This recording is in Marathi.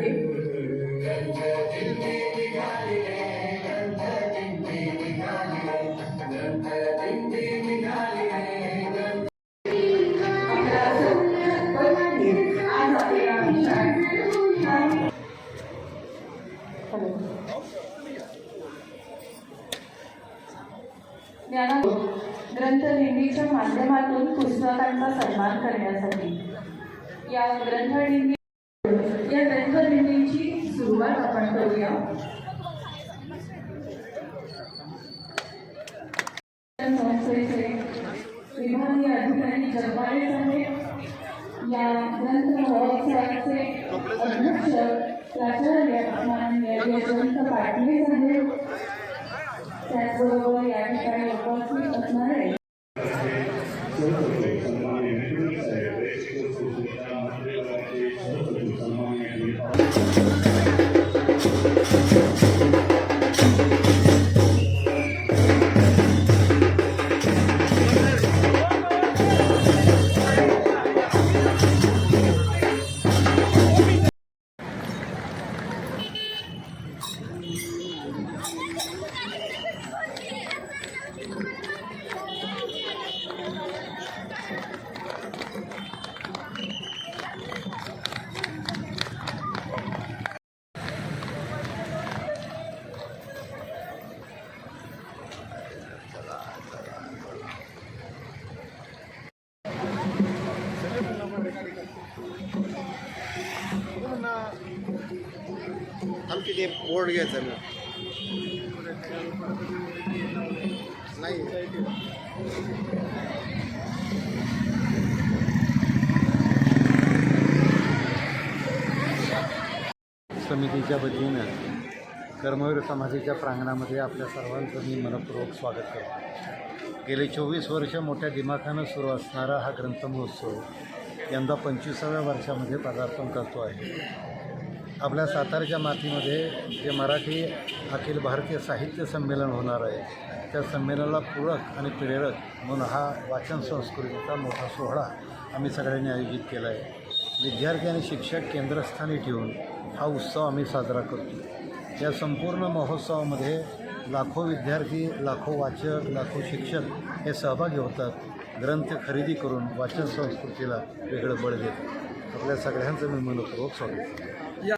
आहे ग्रंथदिंडीच्या माध्यमातून पुस्तकांचा सन्मान करण्यासाठी या ग्रंथदिंडी करूया संस्थेचे विभागीय अधिकारी जगबाळे साहेब या ग्रंथ महोत्सवाचे अध्यक्ष प्राचार्य माननीय यशवंत पाटील साहेब त्याचबरोबर आणखी ते बोर्ड घ्यायचं ना. नाही. समितीच्या वतीनं कर्मवीर समाजाच्या प्रांगणामध्ये आपल्या सर्वांचं मी मनपूर्वक स्वागत करतो. गेले चोवीस वर्ष मोठ्या दिमाखानं सुरू असणारा हा ग्रंथ महोत्सव यंदा पंचवीसाव्या वर्षामध्ये पदार्पण करतो आहे. आपल्या सातारच्या मातीमध्ये जे मराठी अखिल भारतीय साहित्य संमेलन होणार आहे त्या संमेलनाला पूरक आणि प्रेरक म्हणून हा वाचन संस्कृतीचा मोठा सोहळा आम्ही सगळ्यांनी आयोजित केला आहे विद्यार्थी आणि शिक्षक केंद्रस्थानी ठेवून हा उत्सव आम्ही साजरा करतो. या संपूर्ण महोत्सवामध्ये लाखो विद्यार्थी लाखो वाचक लाखो शिक्षक हे सहभागी होतात. ग्रंथ खरेदी करून वाचन संस्कृतीला वेगळं बळ देत. आपल्या सगळ्यांचं मी मनपूर्वक स्वागत. या